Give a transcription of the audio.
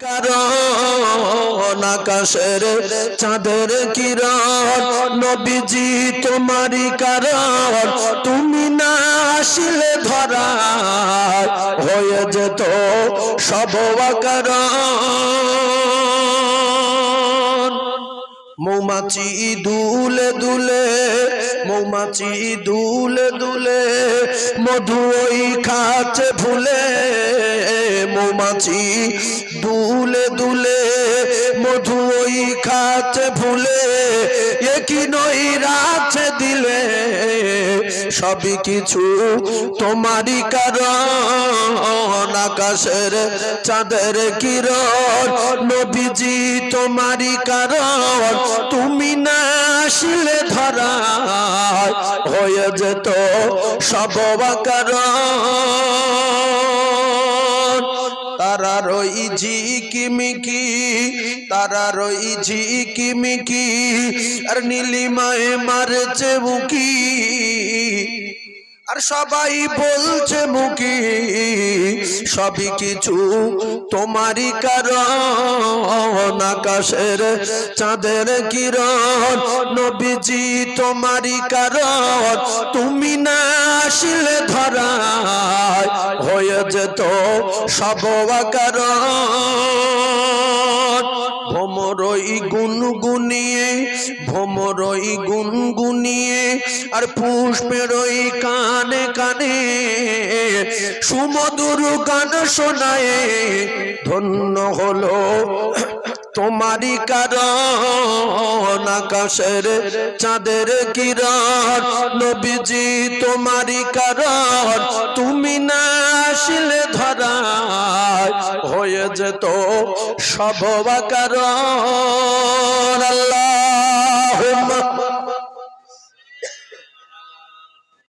কারণ আকাশের চাঁদের কিরণ, নবীজি তোমারই কারণ। তুমি না আসলে ধরা হয়ে যেত সব কারণ মৌমাছি দুলে দুলে, মৌমাছি দুলে দুলে, মধু ওই খাচ্ছে ভুলে মৌমাছি, দুলে দুলে মধু ওই খাচ্ছে ভুলে একই নই রাছে দিলে। সবই কিছু তোমারই কারণ, আকাশের চাঁদের কিরণ, নবীজি তোমারই কারণ। তুমি না আসলে ধরা হয়ে যেত সব কারণ তারা রই ঝিকিমিকি, তারা রই ঝিকিমিকি, আর নীলিমায় মারছে মুকি আর সবাই বলছে মুকি সবই কিছু তোমারই কারণ, আকাশের চাঁদের কিরণ, নবীজি তোমারই কারণ, তুমি না আসলে ধরা হয়ে যেত সব আকার ভোমরই গুনগুনিয়ে ভোমরই গুনগুনিয়ে, আর পুষ্পেরই কানে কানে সুমধুর গান শোনায় ধন্য হলো। তোমারই কারণ আকাশের চাঁদের কিরণ। নবীজি তোমারি কারণ, তুমি না আসলে ধরা হয়ে যেত সব আকার আল্লাহ